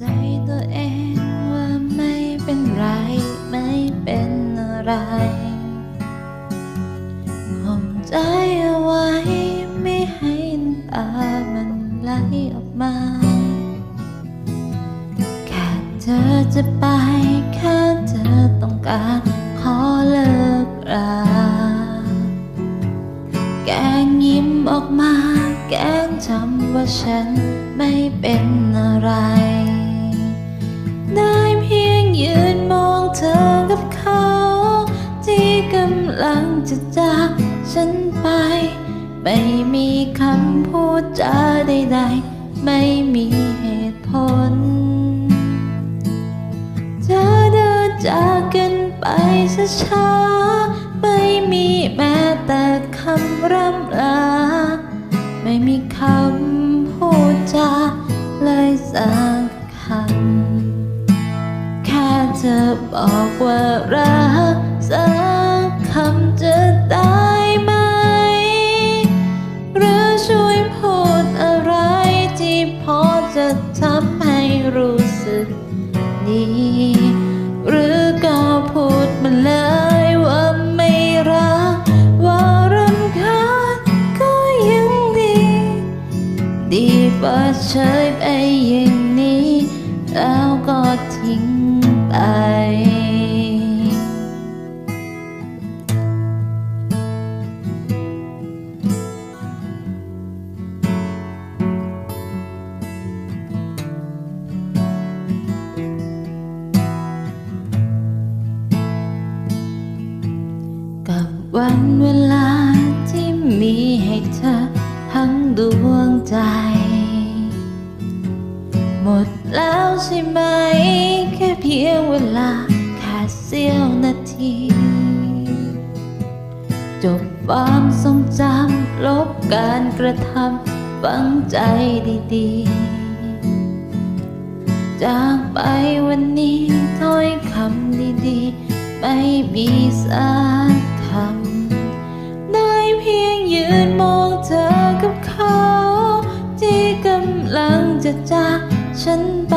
ใจตัวเองว่าไม่เป็นไร ไม่เป็นอะไรข่มใจเอาไว้ ไม่ให้น้ำตามันไหลออกมาแค่เธอจะไปแค่เธอต้องการขอเลิกราแกงยิ้มออกมา แกงทำว่าฉันไม่เป็นอะไร ได้เพียงยืนมองเธอกับเขา ที่กำลังจะจากฉันไป ไม่มีคำพูดจาใดๆ ไม่มีเหตุผล เธอเดินจากกันไปช้าๆไม่มีแม้แต่คำร่ำลา ไม่มีคำพูดจาเลยสักคำ อบอกว่ารักสักคำจะได้ไหม หรือช่วยพูดอะไรที่พอจะทำให้รู้สึกดี หรือก็พูดมาเลยว่าไม่รัก ว่ารำคาญก็ยังดี ดีกว่าเฉยไปอย่างนี้ แล้วก็ทิ้ง ไป กับวันเวลาที่มีให้เธอทั้งดวงใจ หมดแล้วใช่ไหม พียงเวลาแค่เสี้ยวนาที จบความทรงจำลบการกระทำฝังใจดีๆ จากไปวันนี้ถ้อยคำดีๆ ไม่มีสักคำ ได้เพียงยืนมองเธอกับเขา ที่กำลังจะจากฉันไป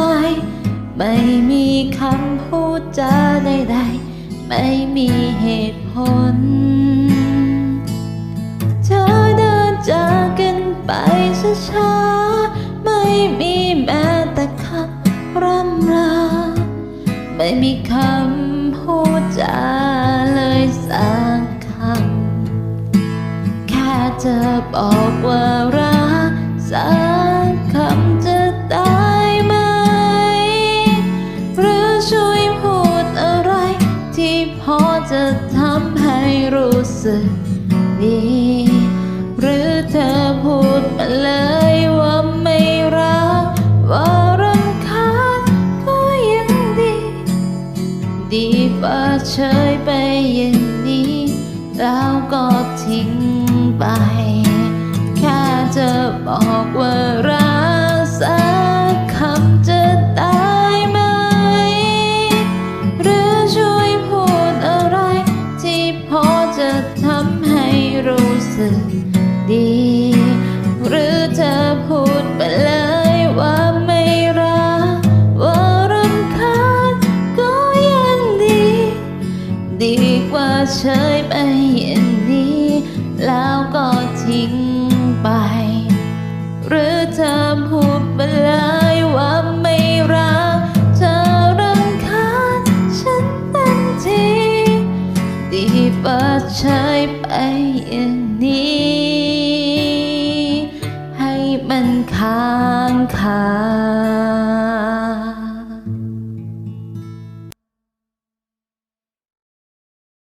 ไม่มีคำพูดจาใดๆ ไม่มีเหตุผล เธอเดินจากกันไปช้าๆ ไม่มีแม้แต่คำร่ำลา ไม่มีคำพูดจาเลยสักคำ แค่เธอบอกว่ารักสัก สึกดีหรือเธอพูดมาเลยว่าไม่รักว่ารำคาญก็ยังดี ดีกว่าเฉยไปอย่างนี้แล้วก็ทิ้งไป แค่จะบอกว่ารัก ดี หรือเธอพูดไปเลยว่าไม่รักว่ารำคาญก็ยังดี ดีกว่าเฉยไปอย่างนี้ แล้วก็ทิ้งไป หรือเธอพูดไปเลยว่าไม่รักเธอรำคาญฉันทันทีดีกว่าเฉยไปอย่าง นี้ ให้มันค้างคา